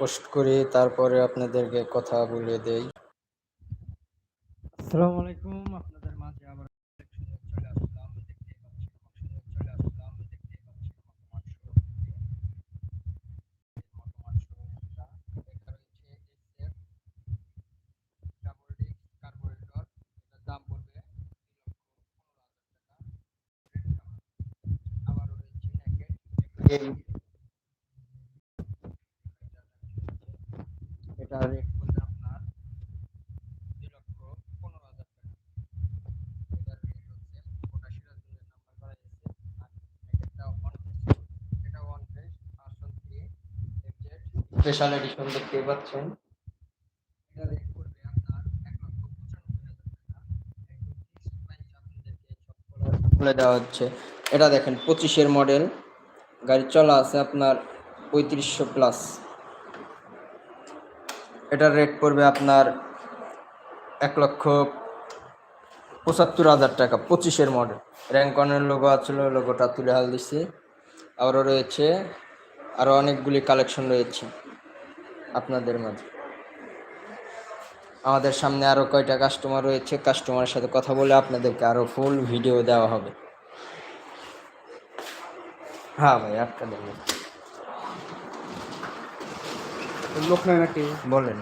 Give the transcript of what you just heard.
Post করি তারপরে আপনাদেরকে কথা বলে দেই। আসসালামু আলাইকুম আপনাদের মাঝে আবার চলে আসলাম দেখতে পাচ্ছেন চলে আসলাম দেখতে পাচ্ছেন ডাবল ডিস্ক কার্বোরেটর এটার দাম পড়বে আবারও রয়েছে ন্যাকেট এই এটা রেট পড়বে আপনার দুই লক্ষ পনেরো হাজার টাকা এটার রেট হচ্ছে ওটা সিরাজগঞ্জের নাম্বার করা আর ওয়ান এটা one five version three FZ special edition দেখতে পাচ্ছেন। এটা রেট পড়বে আপনার এক লক্ষ পঁচানব্বই হাজার টাকা। একদম ফিক্সড প্রাইস আপনাদেরকে সব বলে- বলে দেওয়া হচ্ছে। এটা দেখেন পঁচিশের মডেল গাড়ি চলা আছে আপনার পঁয়ত্রিশশো প্লাস এটার রেট পড়বে আপনার এক লক্ষ পঁচাত্তর হাজার টাকা, পঁচিশের মডেল র্যাঙ্কনের লোগো আছিল লোগোটা তুলে হাল দিছি। আরও রয়েছে, আরও অনেকগুলি কালেকশন রয়েছে আপনাদের মাঝে। আমাদের সামনে আরও কয়টা কাস্টমার রয়েছে কাস্টমারের সাথে কথা বলে আপনাদেরকে আরও ফুল ভিডিও দেওয়া হবে। হ্যাঁ ভাই দেবেন লোক নাকি বলেন